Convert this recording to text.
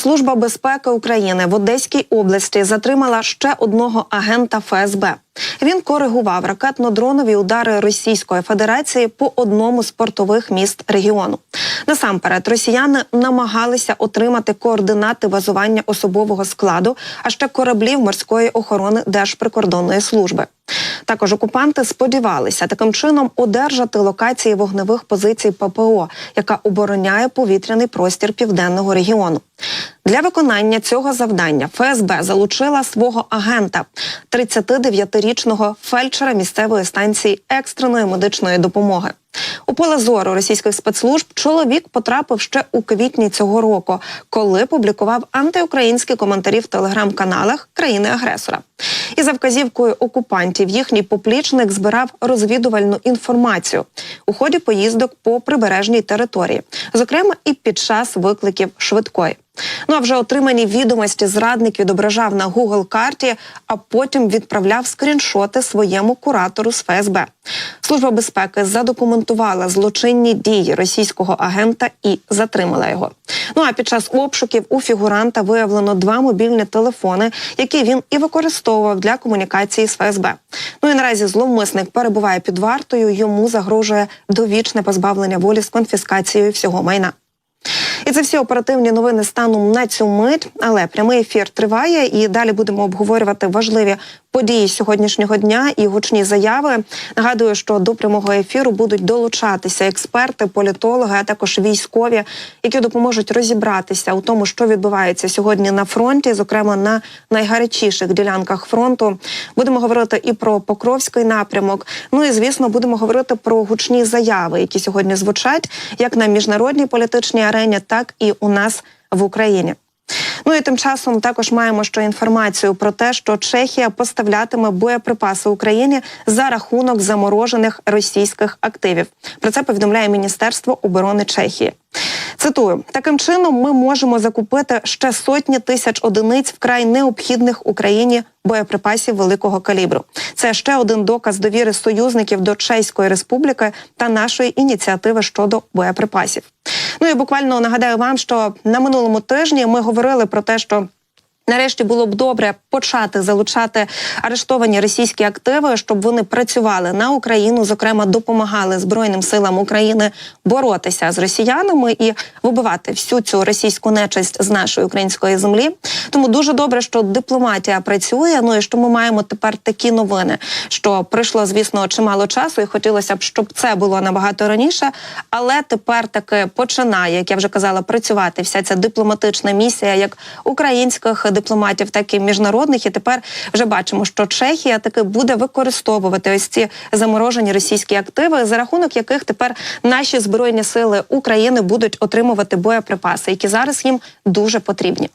Служба безпеки України в Одеській області затримала ще одного агента ФСБ. Він коригував ракетно-дронові удари Російської Федерації по одному з портових міст регіону. Насамперед, росіяни намагалися отримати координати базування особового складу, а ще кораблів морської охорони Держприкордонної служби. Також окупанти сподівалися таким чином одержати локації вогневих позицій ППО, яка обороняє повітряний простір південного регіону. Для виконання цього завдання ФСБ залучила свого агента, 39-річного фельдшера місцевої станції екстреної медичної допомоги. У поле зору російських спецслужб чоловік потрапив ще у квітні цього року, коли публікував антиукраїнські коментарі в телеграм-каналах країни-агресора. І за вказівкою окупантів їхній поплічник збирав розвідувальну інформацію у ході поїздок по прибережній території, зокрема і під час викликів швидкої. Ну а вже отримані відомості зрадник відображав на Google карті, а потім відправляв скріншоти своєму куратору з ФСБ. Служба безпеки задокументувала злочинні дії російського агента і затримала його. Ну а під час обшуків у фігуранта виявлено два мобільні телефони, які він і використовував для комунікації з ФСБ. Ну і наразі зловмисник перебуває під вартою. Йому загрожує довічне позбавлення волі з конфіскацією всього майна. І це всі оперативні новини станом на цю мить. Але прямий ефір триває, і далі будемо обговорювати важливі події сьогоднішнього дня і гучні заяви. Нагадую, що до прямого ефіру будуть долучатися експерти, політологи, а також військові, які допоможуть розібратися у тому, що відбувається сьогодні на фронті, зокрема на найгарячіших ділянках фронту. Будемо говорити і про Покровський напрямок. Ну і звісно, будемо говорити про гучні заяви, які сьогодні звучать як на міжнародній політичній арені, так і у нас в Україні. Ну і тим часом також маємо ще інформацію про те, що Чехія поставлятиме боєприпаси Україні за рахунок заморожених російських активів. Про це повідомляє Міністерство оборони Чехії. Цитую, таким чином ми можемо закупити ще сотні тисяч одиниць вкрай необхідних Україні боєприпасів великого калібру. Це ще один доказ довіри союзників до Чеської республіки та нашої ініціативи щодо боєприпасів. Ну і буквально нагадаю вам, що на минулому тижні ми говорили про те, що Нарешті було б добре почати залучати арештовані російські активи, щоб вони працювали на Україну, зокрема допомагали Збройним силам України боротися з росіянами і вибивати всю цю російську нечисть з нашої української землі. Тому дуже добре, що дипломатія працює. Ну і що ми маємо тепер такі новини, що пройшло, звісно, чимало часу, і хотілося б, щоб це було набагато раніше. Але тепер таки починає, як я вже казала, працювати вся ця дипломатична місія, як українських дипломатів, так і міжнародних. І тепер вже бачимо, що Чехія таки буде використовувати ось ці заморожені російські активи, за рахунок яких тепер наші збройні сили України будуть отримувати боєприпаси, які зараз їм дуже потрібні.